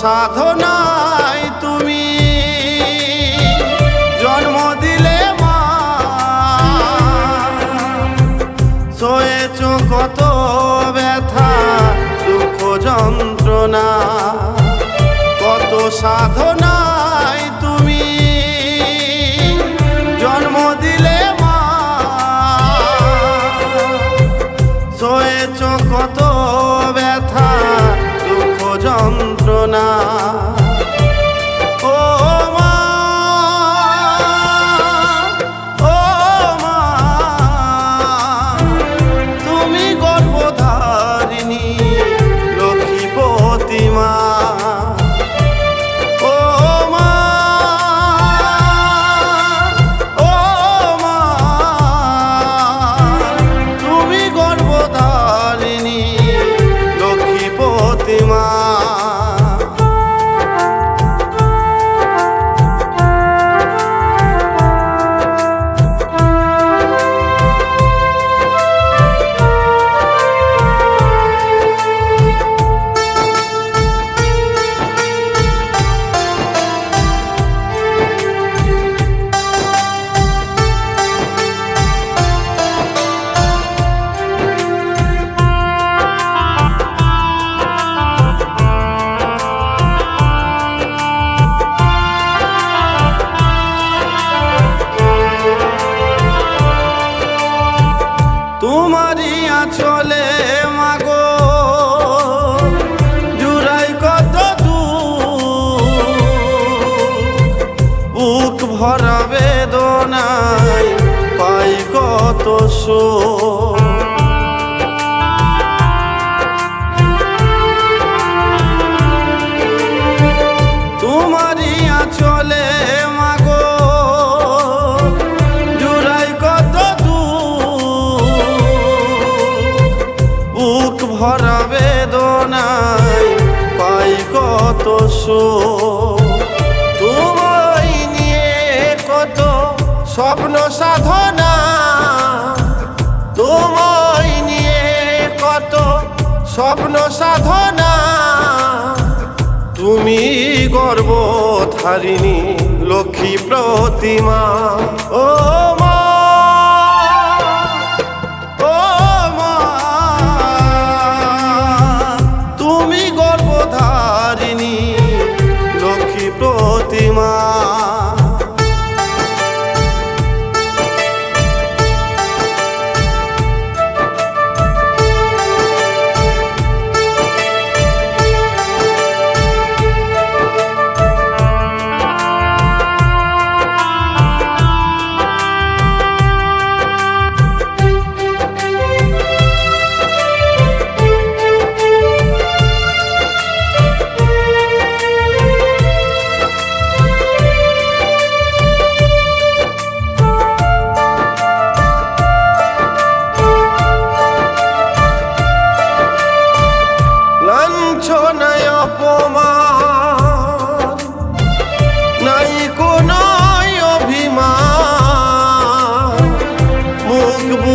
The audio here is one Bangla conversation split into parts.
সাধনায় তুমি জন্ম দিলে মা। কত ব্যথা দুঃখ যন্ত্রণা কত সাধনা বুক ভরা বেদনায় পাই কত দূর ভরা বেদনায় পাই কত সুখ স্বপ্ন সাধনা তোমায় নিয়ে কত স্বপ্ন সাধনা। তুমি গর্ব ধারিণী লক্ষ্মী প্রতিমা ও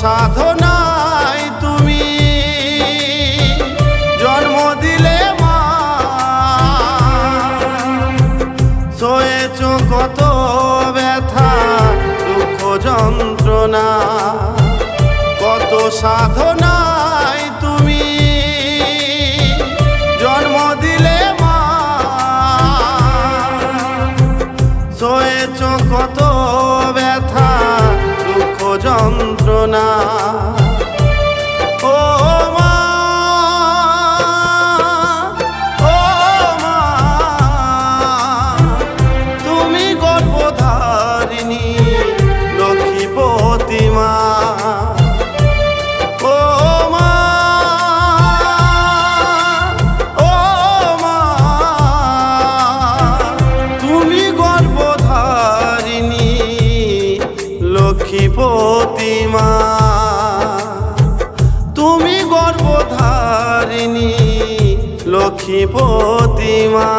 সাধনায় তুমি জন্ম দিলে মা। সয়েছ কত ব্যথা দুঃখ যন্ত্রণা কত সাধনায় মা তুমি গর্বধারিণী লক্ষ্মীপতি মা